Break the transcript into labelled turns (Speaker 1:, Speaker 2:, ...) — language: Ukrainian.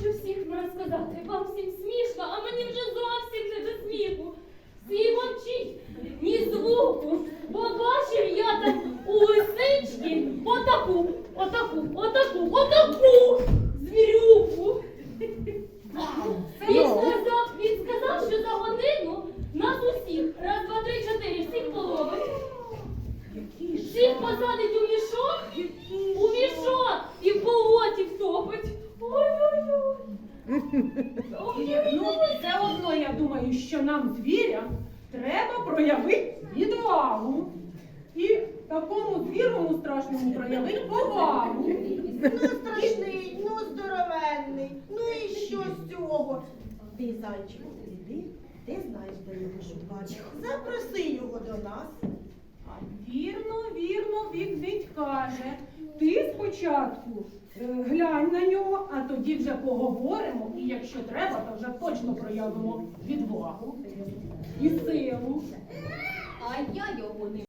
Speaker 1: хочу всіх розказати. Вам всім смішно, а мені вже зовсім не до сміху. Всі мовчіть, ні звуку. Бо бачив я так у лисички отаку, отаку, отаку, отаку звірюку. Він сказав, він сказав, що за годину нас усіх, раз, два, три, чотири, всіх половить. Всіх посадить у
Speaker 2: Ну, все одно я думаю, що нам, звірям, треба проявити відвагу. І такому звірому страшному проявити повагу.
Speaker 3: Ну страшний, ну здоровенний. Ну і що з цього? Ти, зайчику, іди, ти знаєш, де його шукати. Запроси його до нас.
Speaker 2: А вірно, вірно, відвідь каже. Ти спочатку е, глянь на нього, а тоді вже поговоримо. І якщо треба, то вже точно проявимо відвагу і силу.
Speaker 1: А я його не